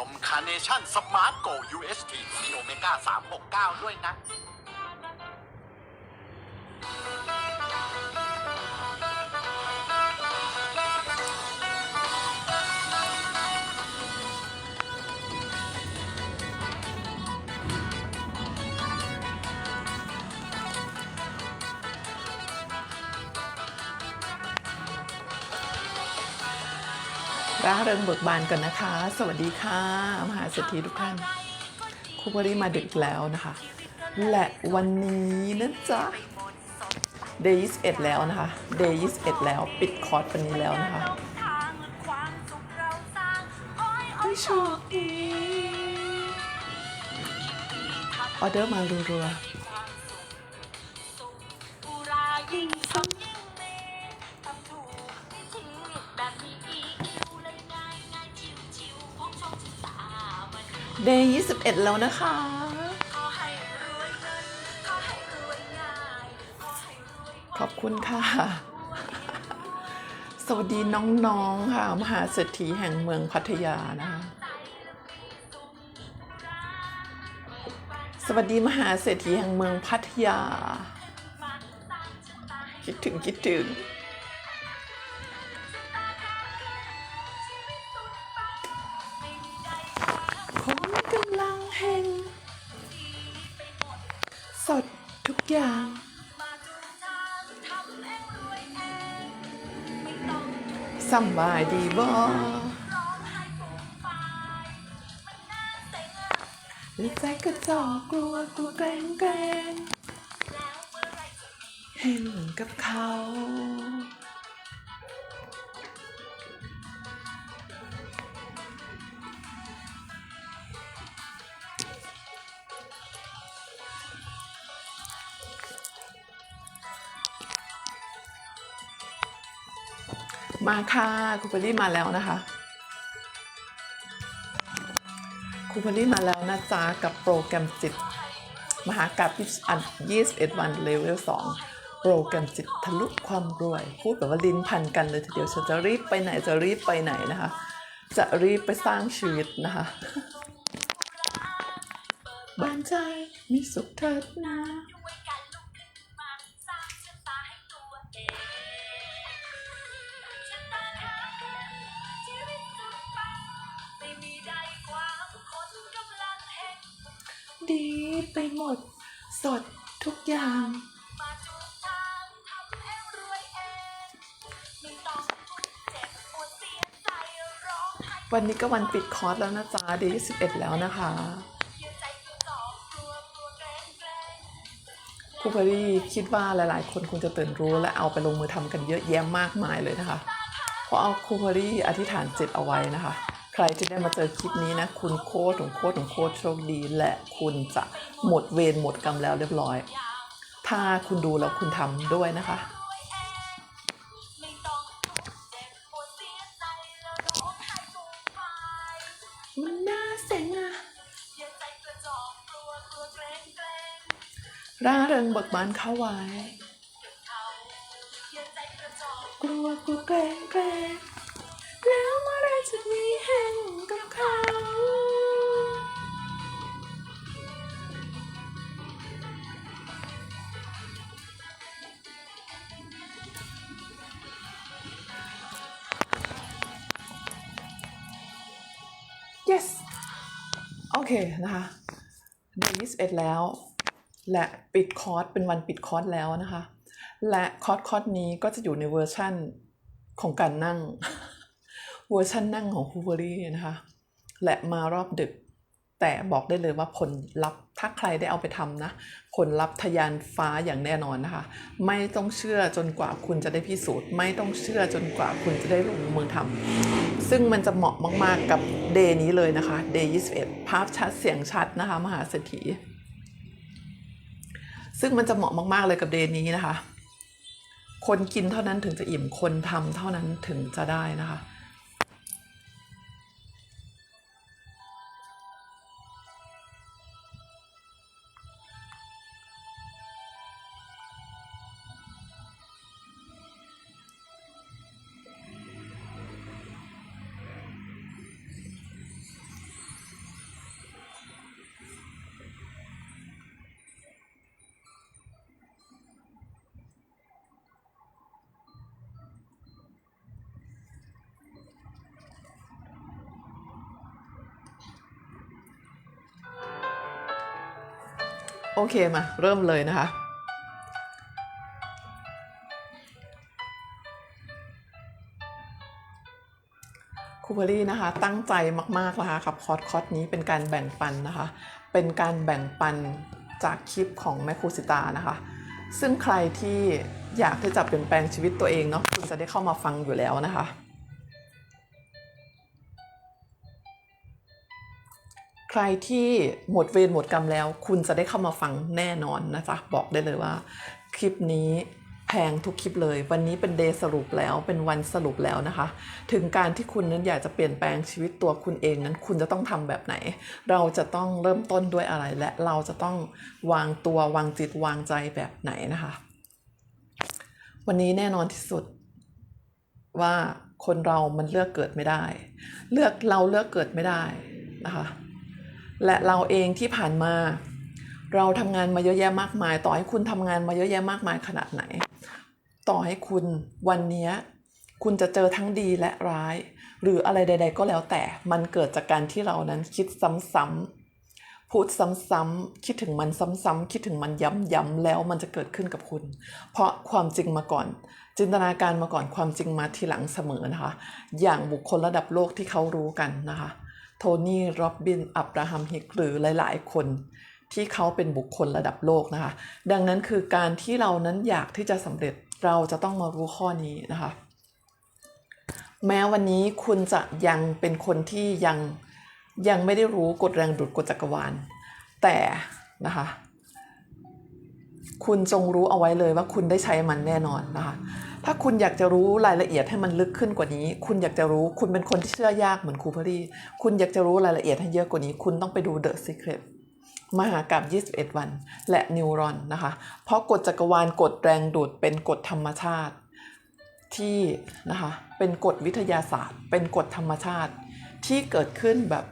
นมคาร์เนชั่นสมาร์ทโก UHT มีโอเมก้า 369 ด้วยนะ ริงเบิกบานกันนะคะ สวัสดีค่ะ มหาเศรษฐีทุกท่านครูบริมาดึกแล้วนะคะ และวันนี้นะจ๊ะเดย์21 แล้วนะคะเดย์21 แล้วปิดคอร์สวันนี้แล้วนะคะไม่โชคดีออเดอร์มารัวๆ ดย์21 แล้วนะคะ ขอบคุณค่ะ สวัสดีน้องๆค่ะ มหาเศรษฐีแห่งเมืองพัทยานะคะสวัสดีมหาเศรษฐีแห่งเมืองพัทยา คิดถึงคิดถึง อย่าง สบายดีบ่หรือใจก็จอกกลัวกลัวแกล้งแกล้งเห็นกับเขา มาค่ะครูเปอรี่มาแล้วนะคะครูเปอรี่มาแล้วนะจ๊ะกับโปรแกรมจิต มหากราบ21วันเลเวล2โปรแกรมจิตทะลุความรวย พูดแบบว่าลิ้นพันกันเลยทีเดียวฉันจะรีบไปไหนจะรีบไปไหนนะคะ จะรีบไปสร้างชีวิตนะคะบ้านใจมีสุขเถิดนะ ดีไปหมด สดทุกอย่าง วันนี้ก็วันปิดคอร์สแล้วนะจ๊ะเดียว11แล้วนะคะครูพอรี่คิดว่าหลาย ๆ คนคงจะตื่นรู้และเอาไปลงมือทำกันเยอะแยะมากมายเลยนะคะ เพราะเอาครูพอรี่อธิษฐานจิตเอาไว้นะคะ ใครที่ได้มาเจอคลิปนี้นะ คุณโคตรของโคตรของโคตรโชคดี และคุณจะหมดเวรหมดกรรมแล้วเรียบร้อย ถ้าคุณดูแล้วคุณทำด้วยนะคะมันน่าเซ็งอะร่าเริงเบิกบานเข้าไว้ กลัวกลัวเกรงเกรงแล้วมื่อไร จะมีแห่งกับเขา yes โอเคนะคะเดือน21แล้ว และปิดคอร์สเป็นวันปิดคอร์สแล้วนะคะ และคอร์สคอร์สนี้ก็จะอยู่ในเวอร์ชั่นของการนั่ง เวอร์ชันนั่งของคูเบอรี่นะคะและมารอบดึก แต่บอกได้เลยว่าผลลัพธ์ถ้าใครได้เอาไปทำนะผลลัพธ์ทะยานฟ้าอย่างแน่นอนนะคะ ไม่ต้องเชื่อจนกว่าคุณจะได้พิสูจน์ ไม่ต้องเชื่อจนกว่าคุณจะได้ลงมือทำซึ่งมันจะเหมาะมากๆกับเดย์นี้เลยนะคะเดย์21 ภาพชัดเสียงชัดนะคะ มหาเศรษฐีซึ่งมันจะเหมาะมาก ๆ เลยกับเดย์นี้นะคะ คนกินเท่านั้นถึงจะอิ่มคนทำเท่านั้นถึงจะได้นะคะ เคมาเริ่มเลยนะคะ คูเบอรี่นะคะ ตั้งใจมากๆนะคะกับคอร์สคอร์สนี้เป็นการแบ่งปันนะคะ เป็นการแบ่งปันจากคลิปของแม่ครูสิตานะคะ ซึ่งใครที่อยากที่จะเปลี่ยนแปลงชีวิตตัวเองเนาะคุณจะได้เข้ามาฟังอยู่แล้วนะคะ ใครที่หมดเวรหมดกรรมแล้ว คุณจะได้เข้ามาฟังแน่นอนนะจ๊ะบอกได้เลยว่า คลิปนี้แพงทุกคลิปเลย วันนี้เป็นเดย์สรุปแล้วเป็นวันสรุปแล้วนะคะ ถึงการที่คุณนั้นอยากจะเปลี่ยนแปลงชีวิตตัวคุณเองนั้น คุณจะต้องทำแบบไหน เราจะต้องเริ่มต้นด้วยอะไร และเราจะต้องวางตัววางจิตวางใจแบบไหนนะคะ วันนี้แน่นอนที่สุดว่าคนเรามันเลือกเกิดไม่ได้ เลือกเราเลือกเกิดไม่ได้นะคะ และเราเองที่ผ่านมา เราทำงานมาเยอะแยะมากมาย ต่อให้คุณทำงานมาเยอะแยะมากมายขนาดไหน ต่อให้คุณวันนี้คุณจะเจอทั้งดีและร้าย หรืออะไรใด ๆ ก็แล้วแต่มันเกิดจากการที่เรานั้นคิดซ้ำๆพูดซ้ำๆคิดถึงมันซ้ำๆคิดถึงมันย้ำๆแล้วมันจะเกิดขึ้นกับคุณ เพราะความจริงมาก่อน จินตนาการมาก่อนความจริงมาทีหลังเสมอนะคะ อย่างบุคคลระดับโลกที่เขารู้กันนะคะ โทนี่โรบบิน อับราฮัม ฮิก หรือหลาย ๆ คนที่เขาเป็นบุคคลระดับโลกนะคะ ดังนั้นคือการที่เรานั้นอยากที่จะสำเร็จเราจะต้องมารู้ข้อนี้นะคะ แม้วันนี้คุณจะยังเป็นคนที่ยังยังไม่ได้รู้กฎแรงดูดกฎจักรวาล แต่นะคะ คุณจงรู้เอาไว้เลยว่าคุณได้ใช้มันแน่นอนนะคะ ถ้าคุณอยากจะรู้รายละเอียดให้มันลึกขึ้นกว่านี้ คุณอยากจะรู้คุณเป็นคนที่เชื่อยากเหมือนครูเพอรี่คุณอยากจะรู้รายละเอียดให้เยอะกว่านี้ คุณต้องไปดู The Secret มหากรรม21 วัน และนิวรอนนะคะ เพราะกฎจักรวาลกฎแรงดูดเป็นกฎธรรมชาติ ที่นะคะเป็นกฎวิทยาศาสตร์ เป็นกฎธรรมชาติที่เกิดขึ้นแบบ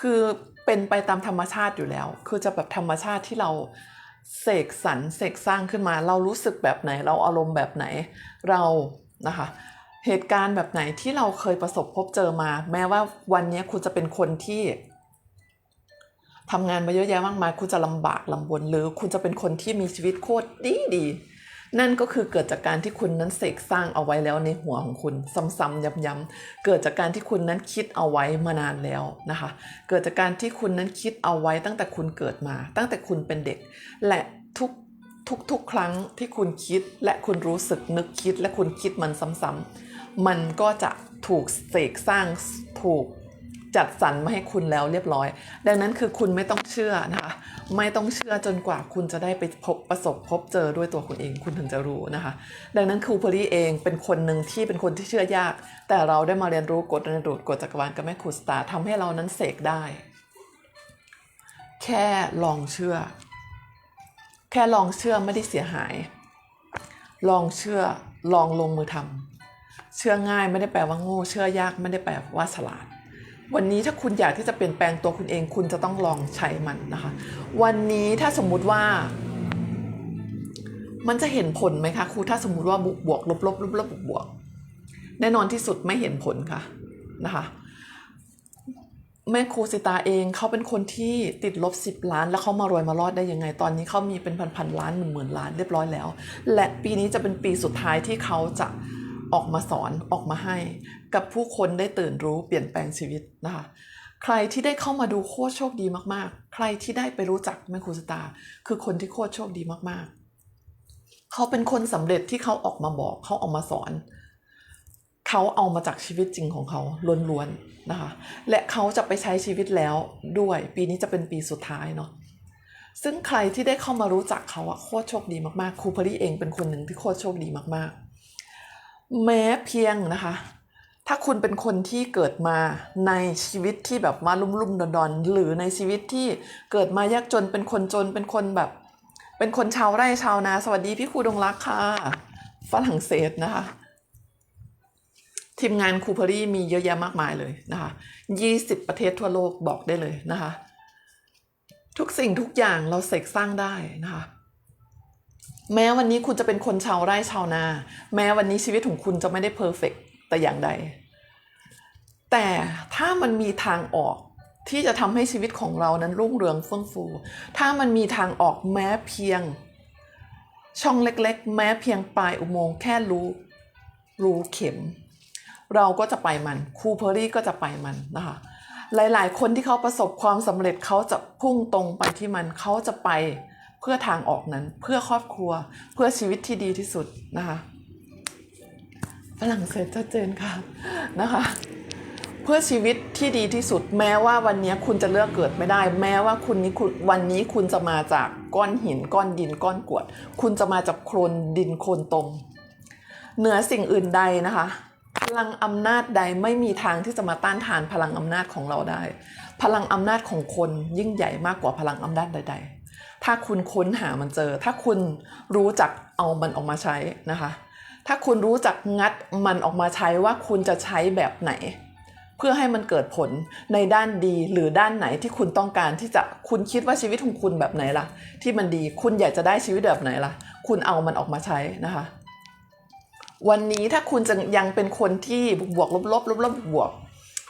คือเป็นไปตามธรรมชาติอยู่แล้ว คือจะแบบธรรมชาติที่เรา เสกสรรเสกสร้างขึ้นมา เรารู้สึกแบบไหน เราอารมณ์แบบไหนเรานะคะเหตุการณ์แบบไหนที่เราเคยประสบพบเจอมา แม้ว่าวันนี้คุณจะเป็นคนที่ทำงานมาเยอะแยะมากมายคุณจะลำบากลำบนหรือคุณจะเป็นคนที่มีชีวิตโคตรดีดี นั่นก็คือเกิดจากการที่คุณนั้นเสกสร้างเอาไว้แล้วในหัวของคุณ ซ้ำๆย้ำๆเกิดจากการที่คุณนั้นคิดเอาไว้มานานแล้วนะคะ เกิดจากการที่คุณนั้นคิดเอาไว้ตั้งแต่คุณเกิดมา ตั้งแต่คุณเป็นเด็ก และทุกทุกๆ ครั้งที่คุณคิดและคุณรู้สึกนึกคิดและคุณคิดมันซ้ำๆมันก็จะถูกเสกสร้างถูก จัดสรรมาให้คุณแล้วเรียบร้อย ดังนั้นคือคุณไม่ต้องเชื่อนะคะ ไม่ต้องเชื่อจนกว่าคุณจะได้ไปพบประสบพบเจอด้วยตัวคุณเองคุณถึงจะรู้นะคะ ดังนั้นครูเพอรี่เองเป็นคนหนึ่งที่เป็นคนที่เชื่อยาก แต่เราได้มาเรียนรู้กฎแรงดูดกฎจักรวาลกับแม่ครูสตาร์ทำให้เรานั้นเสกได้ แค่ลองเชื่อ แค่ลองเชื่อไม่ได้เสียหาย ลองเชื่อลองลงมือทำเชื่อง่ายไม่ได้แปลว่าโง่ เชื่อยากไม่ได้แปลว่าฉลาด วันนี้ถ้าคุณอยากที่จะเปลี่ยนแปลงตัวคุณเอง คุณจะต้องลองใช้มันนะคะ วันนี้ถ้าสมมุติว่า มันจะเห็นผลไหมคะครูถ้าสมมุติว่าบวกบวกลบลบลบลบบวกบวกแน่นอนที่สุดไม่เห็นผลค่ะนะคะแม่ครูสิตาเองเขาเป็นคนที่ติดลบ 10 ล้าน แล้วเขามารวยมารอดได้ยังไง ตอนนี้เขามีเป็นพันพันล้านหมื่นหมื่นล้านเรียบร้อยแล้ว และปีนี้จะเป็นปีสุดท้ายที่เขาจะ ออกมาสอนออกมาให้ กับผู้คนได้ตื่นรู้เปลี่ยนแปลงชีวิตนะคะ ใครที่ได้เข้ามาดูโคตรโชคดีมากๆ ใครที่ได้ไปรู้จักแม่ครูสตา คือคนที่โคตรโชคดีมากๆ เขาเป็นคนสำเร็จที่เขาออกมาบอกเขาออกมาสอน เขาเอามาจากชีวิตจริงของเขาล้วนๆนะคะ และเขาจะไปใช้ชีวิตแล้วด้วย ปีนี้จะเป็นปีสุดท้ายเนาะซึ่งใครที่ได้เข้ามารู้จักเขาอะโคตรโชคดีมากๆ ครูพลีเองเป็นคนหนึ่งที่โคตรโชคดีมากๆ แม้เพียงนะคะ ถ้าคุณเป็นคนที่เกิดมาในชีวิตที่แบบมาลุ่มลุ่มๆดอนหรือในชีวิตที่เกิดมายากจนเป็นคนจนเป็นคนแบบ เป็นคนชาวไร่ชาวนา สวัสดีพี่ครูดงรักค่ะฝรั่งเศสนะคะ ทีมงานครูเพอรี่มีเยอะแยะมากมายเลยนะคะ20ประเทศทั่วโลกบอกได้เลยนะคะ ทุกสิ่งทุกอย่างเราเสกสร้างได้นะคะ แม้วันนี้คุณจะเป็นคนชาวไร่ชาวนา แม้วันนี้ชีวิตของคุณจะไม่ได้เพอร์เฟกแต่อย่างใด แต่ถ้ามันมีทางออกที่จะทำให้ชีวิตของเรานั้นรุ่งเรืองเฟื่องฟู ถ้ามันมีทางออกแม้เพียง ช่องเล็กๆ แม้เพียงปลายอุโมงค์แค่รู้รู้เข็ม เราก็จะไปมันครูเพอรี่ก็จะไปมันนะคะหลายๆ คนที่เขาประสบความสำเร็จเขาจะพุ่งตรงไปที่มันเขาจะไป เพื่อทางออกนั้นเพื่อครอบครัวเพื่อชีวิตที่ดีที่สุดนะคะฝรั่งเศสชัดเจนค่ะนะคะเพื่อชีวิตที่ดีที่สุด แม้ว่าวันนี้คุณจะเลือกเกิดไม่ได้ แม้ว่าคุณนี้คุณวันนี้คุณจะมาจากก้อนหินก้อนดินก้อนกวด คุณจะมาจากโคลนดินโคลนตมเหนือสิ่งอื่นใดนะคะพลังอำนาจใดไม่มีทางที่จะมาต้านทานพลังอำนาจของเราได้ พลังอำนาจของคนยิ่งใหญ่มากกว่าพลังอำนาจใด ๆ ถ้าคุณค้นหามันเจอ ถ้าคุณรู้จักเอามันออกมาใช้นะคะ ถ้าคุณรู้จักงัดมันออกมาใช้ว่าคุณจะใช้แบบไหน เพื่อให้มันเกิดผลในด้านดีหรือด้านไหนที่คุณต้องการที่จะคุณคิดว่าชีวิตของคุณแบบไหนล่ะ ที่มันดีคุณอยากจะได้ชีวิตแบบไหนล่ะ คุณเอามันออกมาใช้นะคะ วันนี้ถ้าคุณจะยังเป็นคนที่บวกลบลบลบลบบวก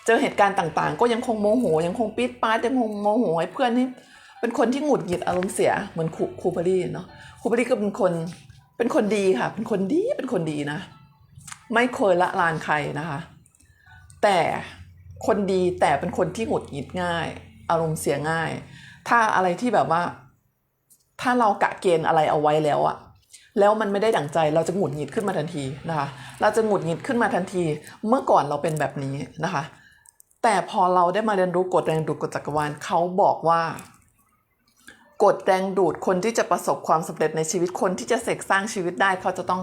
เจอเหตุการณ์ต่างๆ ก็ยังคงโมโหยังคงปี๊ดป๊าดยังคงโมโหให้เพื่อนที่ เป็นคนที่หงุดหงิดอารมณ์เสียเหมือนครูครูพอรี่เนาะครูพอรี่ก็เป็นคนเป็นคนดีค่ะ เป็นคนดีเป็นคนดีนะ ไม่เคยละลานใครนะคะ แต่คนดีแต่เป็นคนที่หงุดหงิดง่าย อารมณ์เสียง่าย ถ้าอะไรที่แบบว่า ถ้าเรากะเกณฑ์อะไรเอาไว้แล้วอะแล้วมันไม่ได้ดั่งใจเราจะหงุดหงิดขึ้นมาทันทีนะคะ เราจะหงุดหงิดขึ้นมาทันที เมื่อก่อนเราเป็นแบบนี้นะคะ แต่พอเราได้มาเรียนรู้กฎแรงดูดกฎจักรวาลเขาบอกว่า กฎแรงดูดคนที่จะประสบความสำเร็จในชีวิตคนที่จะเสกสร้างชีวิตได้เขาจะต้อง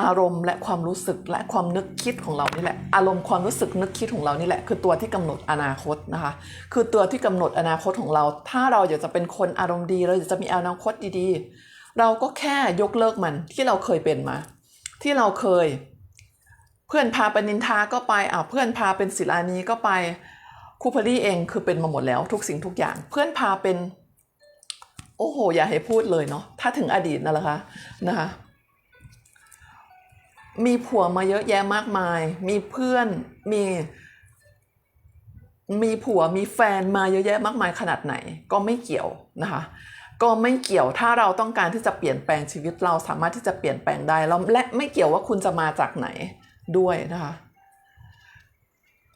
อารมณ์และความรู้สึกและความนึกคิดของเรานี่แหละ อารมณ์ความรู้สึกนึกคิดของเรานี่แหละ คือตัวที่กำหนดอนาคตนะคะ คือตัวที่กำหนดอนาคตของเรา ถ้าเราอยากจะเป็นคนอารมณ์ดี เราอยากจะมีอนาคตดีๆ เราก็แค่ยกเลิกมันที่เราเคยเป็นมา ที่เราเคย เพื่อนพาไปนินทาก็ไปอ่าเพื่อนพาเป็นศิลานีก็ไปครูพอลี่เองคือเป็นมาหมดแล้วทุกสิ่งทุกอย่าง เพื่อนพาเป็น โอ้โห อย่าให้พูดเลยเนาะถ้าถึงอดีตนั่นแหละคะนะคะ มีผัวมาเยอะแยะมากมาย มีเพื่อนมี มีผัวมีแฟนมาเยอะแยะมากมายขนาดไหน ก็ไม่เกี่ยวนะคะ ก็ไม่เกี่ยวถ้าเราต้องการที่จะเปลี่ยนแปลงชีวิตเราสามารถที่จะเปลี่ยนแปลงได้แล้วและไม่เกี่ยวว่าคุณจะมาจากไหนด้วยนะคะ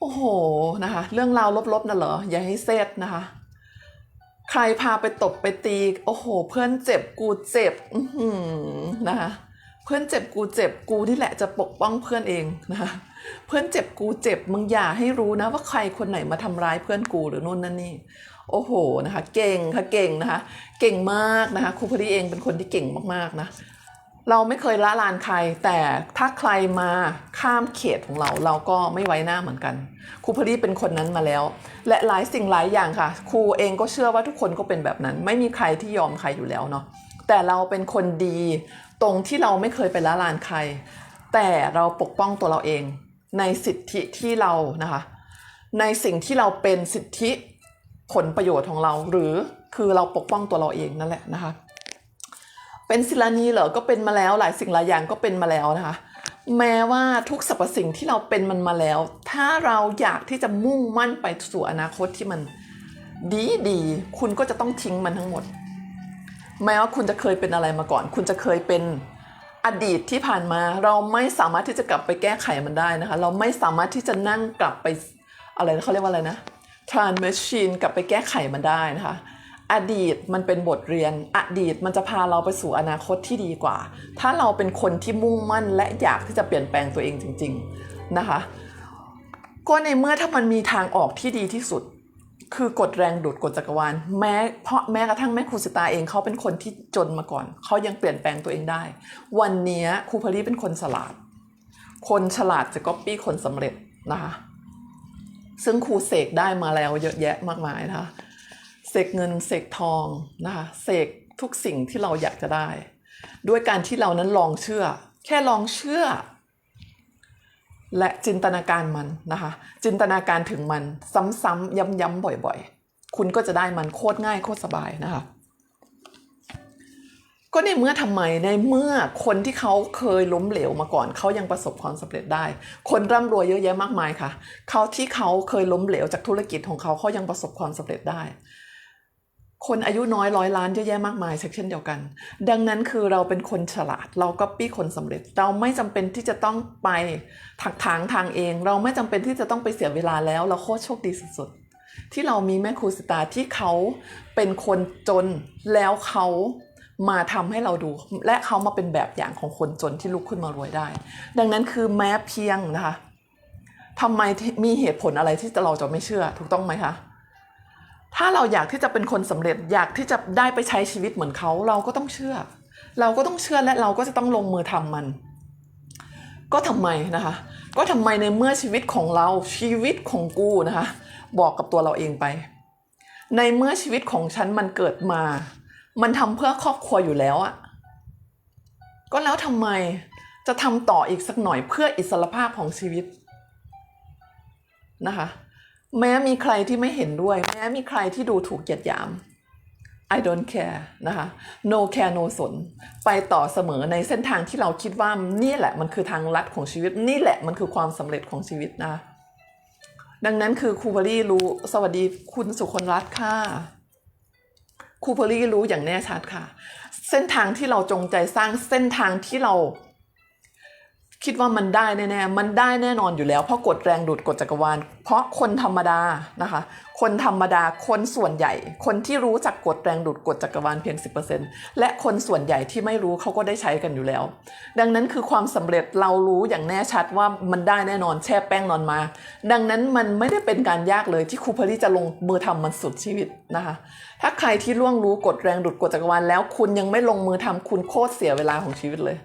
โอ้โหนะคะ เรื่องราวลบๆน่ะเหรออย่าให้เซตนะคะ ใครพาไปตบไปตี โอ้โห เพื่อนเจ็บกูเจ็บอืนะคะเพื่อนเจ็บกูเจ็บกูนี่แหละจะปกป้องเพื่อนเองนะคะเพื่อนเจ็บกูเจ็บมึงอย่าให้รู้นะว่าใครคนไหนมาทำร้ายเพื่อนกูหรือนู่นนั่นนี่โอ้โหนะคะ เก่งค่ะเก่งนะคะ เก่งมากนะคะครูพอดีเองเป็นคนที่เก่งมากๆนะ เราไม่เคยละลานใคร แต่ถ้าใครมาข้ามเขตของเรา เราก็ไม่ไว้หน้าเหมือนกันครูพอดีเป็นคนนั้นมาแล้ว และหลายสิ่งหลายอย่างค่ะครูเองก็เชื่อว่าทุกคนก็เป็นแบบนั้น ไม่มีใครที่ยอมใครอยู่แล้วเนาะแต่เราเป็นคนดีตรงที่เราไม่เคยไปละลานใคร แต่เราปกป้องตัวเราเอง ในสิทธิที่เรานะคะ ในสิ่งที่เราเป็นสิทธิผลประโยชน์ของเรา หรือคือเราปกป้องตัวเราเองนั่นแหละนะคะ เป็นศิลานีเหรอก็เป็นมาแล้วหลายสิ่งหลายอย่างก็เป็นมาแล้วนะคะ แม้ว่าทุกสรรพสิ่งที่เราเป็นมันมาแล้ว ถ้าเราอยากที่จะมุ่งมั่นไปสู่อนาคตที่มันดีดีๆคุณก็จะต้องทิ้งมันทั้งหมด แม้ว่าคุณจะเคยเป็นอะไรมาก่อน คุณจะเคยเป็นอดีตที่ผ่านมาเราไม่สามารถที่จะกลับไปแก้ไขมันได้นะคะ เราไม่สามารถที่จะนั่งกลับไปอะไรเขาเรียกว่าอะไรนะ time machine กลับไปแก้ไขมันได้นะคะ อดีตมันเป็นบทเรียน อดีตมันจะพาเราไปสู่อนาคตที่ดีกว่า ถ้าเราเป็นคนที่มุ่งมั่นและอยากที่จะเปลี่ยนแปลงตัวเองจริง ๆนะคะ ก็ในเมื่อถ้ามันมีทางออกที่ดีที่สุด คือกฎแรงดูดกฎจักรวาลแม้เพราะแม้กระทั่งแม่ครูสิตาเองเขาเป็นคนที่จนมาก่อนเขายังเปลี่ยนแปลงตัวเองได้ วันนี้ครูพลีเป็นคนฉลาด คนฉลาดจะก๊อปปี้คนสำเร็จนะคะซึ่งครูเสกได้มาแล้วเยอะแยะมากมายนะคะ เสกเงินเสกทองนะคะเสกทุกสิ่งที่เราอยากจะได้ ด้วยการที่เรานั้นลองเชื่อ แค่ลองเชื่อ และจินตนาการมันนะคะ จินตนาการถึงมันซ้ำๆย้ำๆบ่อยๆ คุณก็จะได้มันโคตรง่ายโคตรสบายนะคะก็ในเมื่อทำไมในเมื่อคนที่เขาเคยล้มเหลวมาก่อนเขายังประสบความสำเร็จได้ คนร่ำรวยเยอะแยะมากมายค่ะเขาที่เขาเคยล้มเหลวจากธุรกิจของเขาเขายังประสบความสำเร็จได้ คนอายุน้อยร้อยล้านเยอะแยะมากมายเช่นเดียวกัน ดังนั้นคือเราเป็นคนฉลาด เราก็ปี้คนสำเร็จ เราไม่จำเป็นที่จะต้องไปถักถางทางเอง เราไม่จำเป็นที่จะต้องไปเสียเวลาแล้ว เราโคตรโชคดีสุดๆที่เรามีแม่ครูสตาที่เขาเป็นคนจนแล้วเขามาทำให้เราดู และเขามาเป็นแบบอย่างของคนจนที่ลุกขึ้นมารวยได้ ดังนั้นคือแม้เพียงนะคะทำไมมีเหตุผลอะไรที่เราจะไม่เชื่อถูกต้องไหมคะ ถ้าเราอยากที่จะเป็นคนสำเร็จอยากที่จะได้ไปใช้ชีวิตเหมือนเขาเราก็ต้องเชื่อ เราก็ต้องเชื่อและเราก็จะต้องลงมือทำมัน ก็ทำไมนะคะ ก็ทำไมในเมื่อชีวิตของเราชีวิตของกูนะคะ บอกกับตัวเราเองไป ในเมื่อชีวิตของฉันมันเกิดมา มันทำเพื่อครอบครัวอยู่แล้วอะก็แล้วทำไมจะทำต่ออีกสักหน่อยเพื่ออิสรภาพของชีวิตนะคะ แม้มีใครที่ไม่เห็นด้วย แม้มีใครที่ดูถูกเหยียดหยาม I don't care นะคะ no care no สน ไปต่อเสมอในเส้นทางที่เราคิดว่านี่แหละมันคือทางลัดของชีวิต นี่แหละมันคือความสำเร็จของชีวิตนะ ดังนั้นคือครูเบอรี่รู้สวัสดีคุณสุคนรัตน์ค่ะครูเบอรี่รู้อย่างแน่ชัดค่ะ เส้นทางที่เราจงใจสร้างเส้นทางที่เรา คิดว่ามันได้แน่ๆ มันได้แน่นอนอยู่แล้ว เพราะกฎแรงดูดกฎจักรวาล เพราะคนธรรมดานะคะ คนธรรมดา คนส่วนใหญ่ คนที่รู้จักกฎแรงดูดกฎจักรวาลเพียง 10%และคนส่วนใหญ่ที่ไม่รู้เขาก็ได้ใช้กันอยู่แล้ว ดังนั้นคือความสำเร็จเรารู้อย่างแน่ชัดว่ามันได้แน่นอนแช่แป้งนอนมา ดังนั้นมันไม่ได้เป็นการยากเลยที่ครูพลีจะลงมือทำมันสุดชีวิตนะคะ ถ้าใครที่ล่วงรู้กฎแรงดูดกฎจักรวาลแล้ว คุณยังไม่ลงมือทำคุณโคตรเสียเวลาของชีวิตเลย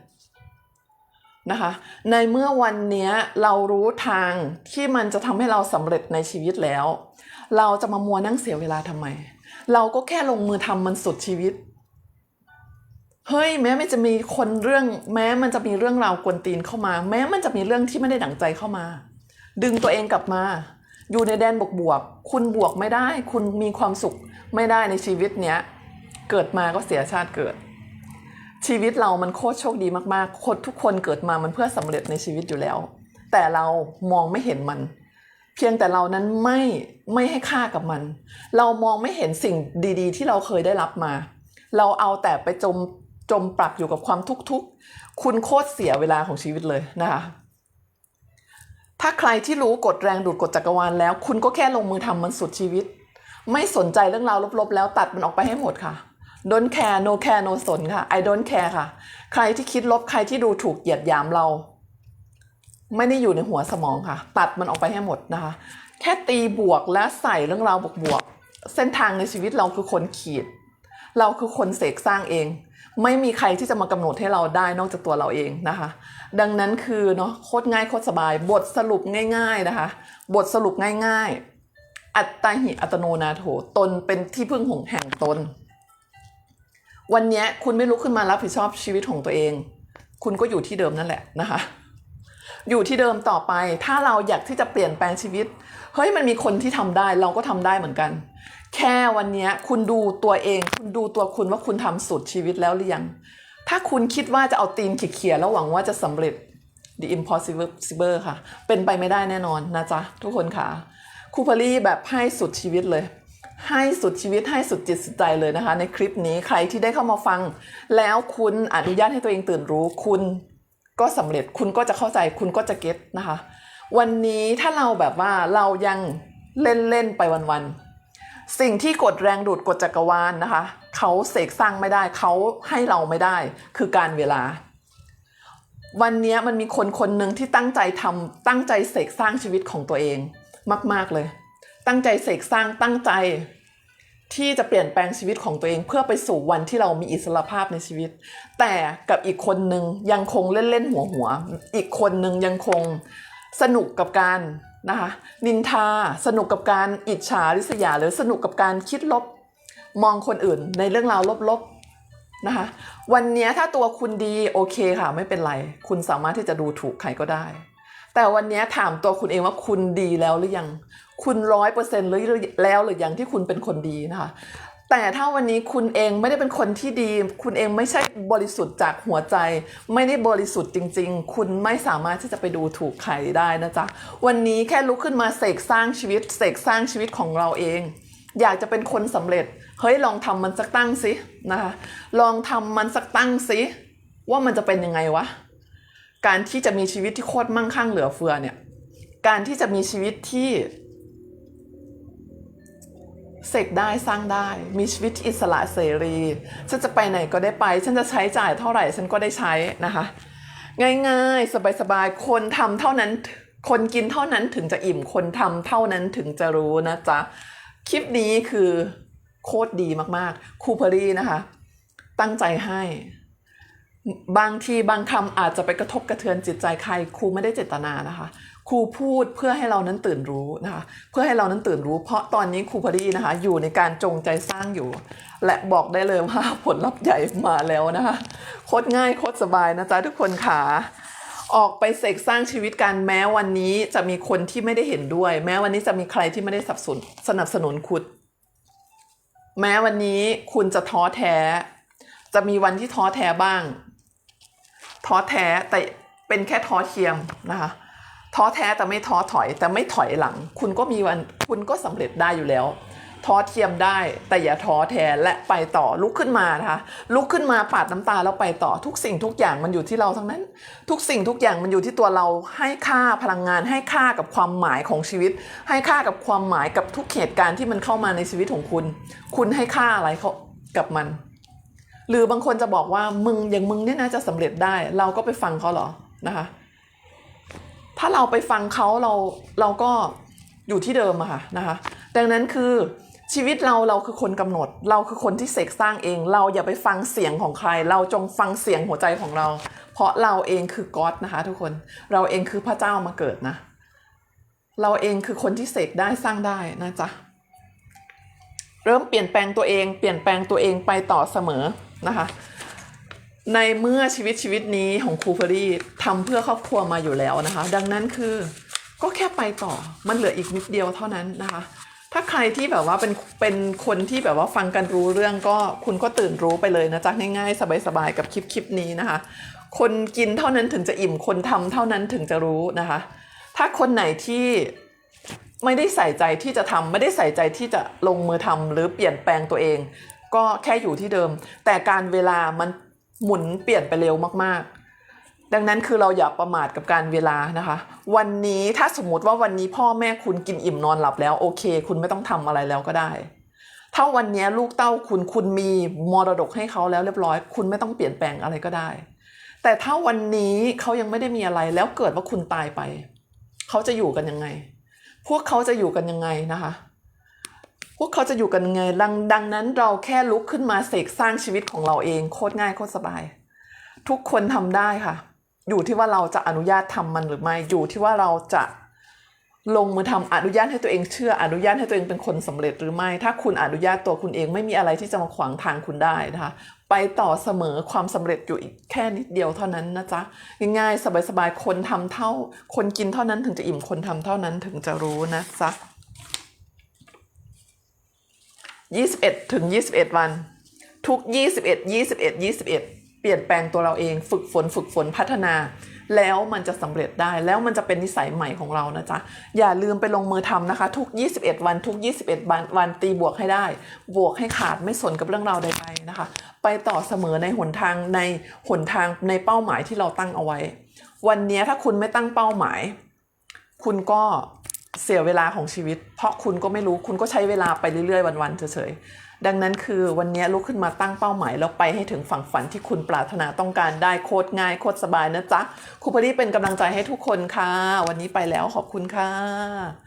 นะคะ ในเมื่อวันนี้เรารู้ทางที่มันจะทำให้เราสำเร็จในชีวิตแล้ว เราจะมามัวนั่งเสียเวลาทำไม เราก็แค่ลงมือทำมันสุดชีวิตเฮ้ยแม้มันจะมีคนเรื่อง แม้มันจะมีเรื่องราวกวนตีนเข้ามา แม้มันจะมีเรื่องที่ไม่ได้ดั่งใจเข้ามา ดึงตัวเองกลับมา อยู่ในแดนบวกบวกคุณบวกไม่ได้ คุณมีความสุขไม่ได้ในชีวิตเนี้ย เกิดมาก็เสียชาติเกิด ชีวิตเรามันโคตรโชคดีมากๆ คนทุกคนเกิดมามันเพื่อสำเร็จในชีวิตอยู่แล้ว แต่เรามองไม่เห็นมัน เพียงแต่เรานั้นไม่ไม่ให้ค่ากับมัน เรามองไม่เห็นสิ่งดี ๆ ที่เราเคยได้รับมา เราเอาแต่ไปจมจมปลักอยู่กับความทุกข์ๆคุณโคตรเสียเวลาของชีวิตเลยนะคะถ้าใครที่รู้กฎแรงดูดกฎจักรวาลแล้ว คุณก็แค่ลงมือทำมันสุดชีวิต ไม่สนใจเรื่องราวลบๆ แล้วตัดมันออกไปให้หมดค่ะ don't care no care no สนค่ะ I don't care ค่ะ ใครที่คิดลบใครที่ดูถูกเหยียดหยามเรา ไม่ได้อยู่ในหัวสมองค่ะ ตัดมันออกไปให้หมดนะคะ แค่ตีบวกและใส่เรื่องราวบวกๆเส้นทางในชีวิตเราคือคนขีด เราคือคนเสกสร้างเอง ไม่มีใครที่จะมากำหนดให้เราได้นอกจากตัวเราเองนะคะ ดังนั้นคือเนาะโคตรง่ายโคตรสบาย บทสรุปง่าย ๆนะคะ บทสรุปง่าย ๆ อัตตาหิอัตโนนาโถตนเป็นที่พึ่งของแห่งตน วันนี้คุณไม่ลุกขึ้นมารับผิดชอบชีวิตของตัวเอง คุณก็อยู่ที่เดิมนั่นแหละนะคะ อยู่ที่เดิมต่อไป ถ้าเราอยากที่จะเปลี่ยนแปลงชีวิต เฮ้ยมันมีคนที่ทำได้เราก็ทำได้เหมือนกัน แค่วันนี้คุณดูตัวเอง คุณดูตัวคุณว่าคุณทำสุดชีวิตแล้วหรือยัง ถ้าคุณคิดว่าจะเอาตีนเขี่ยแล้วหวังว่าจะสำเร็จ the impossible ค่ะ เป็นไปไม่ได้แน่นอนนะจ๊ะ ทุกคนค่ะครูพารี่แบบให้สุดชีวิตเลย ให้สุดชีวิตให้สุดจิตสุดใจเลยนะคะ ในคลิปนี้ใครที่ได้เข้ามาฟัง แล้วคุณอนุญาตให้ตัวเองตื่นรู้ คุณก็สำเร็จคุณก็จะเข้าใจคุณก็จะเก็ตนะคะ วันนี้ถ้าเราแบบว่าเรายังเล่นเล่นๆไปวันๆสิ่งที่กดแรงดูดกดจักรวาลนะคะเขาเสกสร้างไม่ได้เขาให้เราไม่ได้ คือการเวลา วันนี้มันมีคนคนหนึ่งที่ตั้งใจทำตั้งใจเสกสร้างชีวิตของตัวเองมาก ๆเลย ตั้งใจเสกสร้างตั้งใจที่จะเปลี่ยนแปลงชีวิตของตัวเองเพื่อไปสู่วันที่เรามีอิสรภาพในชีวิต แต่กับอีกคนหนึ่งยังคงเล่นเล่นหัวหัว อีกคนหนึ่งยังคงสนุกกับการนะคะนินทาสนุกกับการอิจฉาริษยา หรือสนุกกับการคิดลบมองคนอื่นในเรื่องราวลบๆนะคะวันนี้ถ้าตัวคุณดีโอเคค่ะไม่เป็นไร คุณสามารถที่จะดูถูกใครก็ได้ แต่วันนี้ถามตัวคุณเองว่าคุณดีแล้วหรือยัง คุณร้อยเปอร์เซ็นต์แล้วหรือยังที่คุณเป็นคนดีนะคะ แต่ถ้าวันนี้คุณเองไม่ได้เป็นคนที่ดี คุณเองไม่ใช่บริสุทธิ์จากหัวใจ ไม่ได้บริสุทธิ์จริง ๆ คุณไม่สามารถที่จะไปดูถูกใครได้นะจ๊ะ วันนี้แค่ลุกขึ้นมาเสกสร้างชีวิต เสกสร้างชีวิตของเราเอง อยากจะเป็นคนสำเร็จ เฮ้ยลองทำมันสักตั้งสินะคะ ลองทำมันสักตั้งสิว่ามันจะเป็นยังไงวะ การที่จะมีชีวิตที่โคตรมั่งคั่งเหลือเฟือเนี่ย การที่จะมีชีวิตที่เสกได้สร้างได้ มีชีวิตที่อิสระเสรี ฉันจะไปไหนก็ได้ไป ฉันจะใช้จ่ายเท่าไหร่ฉันก็ได้ใช้นะคะ ง่ายๆ สบายๆ คนทำเท่านั้น คนกินเท่านั้นถึงจะอิ่มคนทำเท่านั้นถึงจะรู้นะจ๊ะ คลิปนี้คือโคตรดีมากๆครูเพอรี่นะคะ ตั้งใจให้ บางทีบางคำอาจจะไปกระทบกระเทือนจิตใจใคร ครูไม่ได้เจตนานะคะ ครูพูดเพื่อให้เรานั้นตื่นรู้นะคะ เพื่อให้เรานั้นตื่นรู้ เพราะตอนนี้ครูพอดีนะคะ อยู่ในการจงใจสร้างอยู่ และบอกได้เลยว่าผลลัพธ์ใหญ่มาแล้วนะคะโคตรง่ายโคตรสบายนะจ๊ะทุกคนค่ะออกไปเสกสร้างชีวิตกันแม้วันนี้จะมีคนที่ไม่ได้เห็นด้วย แม้วันนี้จะมีใครที่ไม่ได้สนับสนุนสนับสนุนคุณแม้วันนี้คุณจะท้อแท้ จะมีวันที่ท้อแท้บ้าง ท้อแท้แต่เป็นแค่ท้อเทียมนะคะท้อแท้แต่ไม่ท้อถอย แต่ไม่ถอยหลัง คุณก็มีวันคุณก็สำเร็จได้อยู่แล้ว ท้อเทียมได้แต่อย่าท้อแท้และไปต่อลุกขึ้นมานะคะลุกขึ้นมาปาดน้ำตาแล้วไปต่อทุกสิ่งทุกอย่างมันอยู่ที่เราทั้งนั้น ทุกสิ่งทุกอย่างมันอยู่ที่ตัวเราให้ค่าพลังงาน ให้ค่ากับความหมายของชีวิต ให้ค่ากับความหมายกับทุกเหตุการณ์ที่มันเข้ามาในชีวิตของคุณ คุณให้ค่าอะไรเขากับมัน หรือบางคนจะบอกว่ามึงอย่างมึงเนี่ยนะจะสำเร็จได้ เราก็ไปฟังเขาเหรอนะคะ ถ้าเราไปฟังเขาเราเราก็อยู่ที่เดิมอะค่ะนะคะ ดังนั้นคือชีวิตเราเราคือคนกำหนด เราคือคนที่เสกสร้างเอง เราอย่าไปฟังเสียงของใคร เราจงฟังเสียงหัวใจของเรา เพราะเราเองคือก๊อตนะคะ ทุกคนเราเองคือพระเจ้ามาเกิดนะ เราเองคือคนที่เสกได้สร้างได้นะจ๊ะเริ่มเปลี่ยนแปลงตัวเอง เปลี่ยนแปลงตัวเองไปต่อเสมอ นะคะ ในเมื่อชีวิตชีวิตนี้ของครูเพอรี่ทำเพื่อครอบครัวมาอยู่แล้วนะคะ ดังนั้นคือก็แค่ไปต่อมันเหลืออีกนิดเดียวเท่านั้นนะคะ ถ้าใครที่แบบว่าเป็นเป็นคนที่แบบว่าฟังกันรู้เรื่องก็คุณก็ตื่นรู้ไปเลยนะจ๊ะง่ายๆ สบายๆกับคลิปคลิปนี้นะคะ คนกินเท่านั้นถึงจะอิ่มคนทำเท่านั้นถึงจะรู้นะคะ ถ้าคนไหนที่ไม่ได้ใส่ใจที่จะทำไม่ได้ใส่ใจที่จะลงมือทำหรือเปลี่ยนแปลงตัวเอง ก็แค่อยู่ที่เดิม แต่การเวลามันหมุนเปลี่ยนไปเร็วมากๆ ดังนั้นคือเราอย่าประมาทกับการเวลานะคะ วันนี้ถ้าสมมติว่าวันนี้พ่อแม่คุณกินอิ่มนอนหลับแล้วโอเค คุณไม่ต้องทำอะไรแล้วก็ได้ ถ้าวันนี้ลูกเต้าคุณคุณมีมรดกให้เขาแล้วเรียบร้อย คุณไม่ต้องเปลี่ยนแปลงอะไรก็ได้ แต่ถ้าวันนี้เขายังไม่ได้มีอะไรแล้วเกิดว่าคุณตายไป เขาจะอยู่กันยังไง พวกเขาจะอยู่กันยังไงนะคะ พวกเขาจะอยู่กันไงดังดังนั้นเราแค่ลุกขึ้นมาเสกสร้างชีวิตของเราเองโคตรง่ายโคตรสบาย ทุกคนทำได้ค่ะ อยู่ที่ว่าเราจะอนุญาตทำมันหรือไม่อยู่ที่ว่าเราจะลงมือทำอนุญาตให้ตัวเองเชื่ออนุญาตให้ตัวเองเป็นคนสำเร็จหรือไม่ ถ้าคุณอนุญาตตัวคุณเองไม่มีอะไรที่จะมาขวางทางคุณได้นะคะไปต่อเสมอความสำเร็จอยู่อีกแค่นิดเดียวเท่านั้นนะจ๊ะง่ายๆสบายๆคนทำเท่า คนกินเท่านั้นถึงจะอิ่มคนทำเท่านั้นถึงจะรู้นะจ๊ะ 21 ถึง 21 วัน ทุก 21 21 21 เปลี่ยนแปลงตัวเราเองฝึกฝนฝึกฝนพัฒนา แล้วมันจะสำเร็จได้แล้วมันจะเป็นนิสัยใหม่ของเรานะจ๊ะ อย่าลืมไปลงมือทำนะคะ ทุก 21 วันทุก 21 วันวันตีบวกให้ได้ บวกให้ขาดไม่สนกับเรื่องราวใดๆนะคะ ไปต่อเสมอในหนทางในหนทางในเป้าหมายที่เราตั้งเอาไว้ วันนี้ถ้าคุณไม่ตั้งเป้าหมาย คุณก็ เสียเวลาของชีวิต เพราะคุณก็ไม่รู้คุณก็ใช้เวลาไปเรื่อยๆวันๆเฉยๆดังนั้นคือวันนี้ลุกขึ้นมาตั้งเป้าหมายแล้วไปให้ถึงฝั่งฝันที่คุณปรารถนาต้องการได้โคตรง่ายโคตรสบายนะจ๊ะครูพอดีเป็นกำลังใจให้ทุกคนค่ะ วันนี้ไปแล้วขอบคุณค่ะ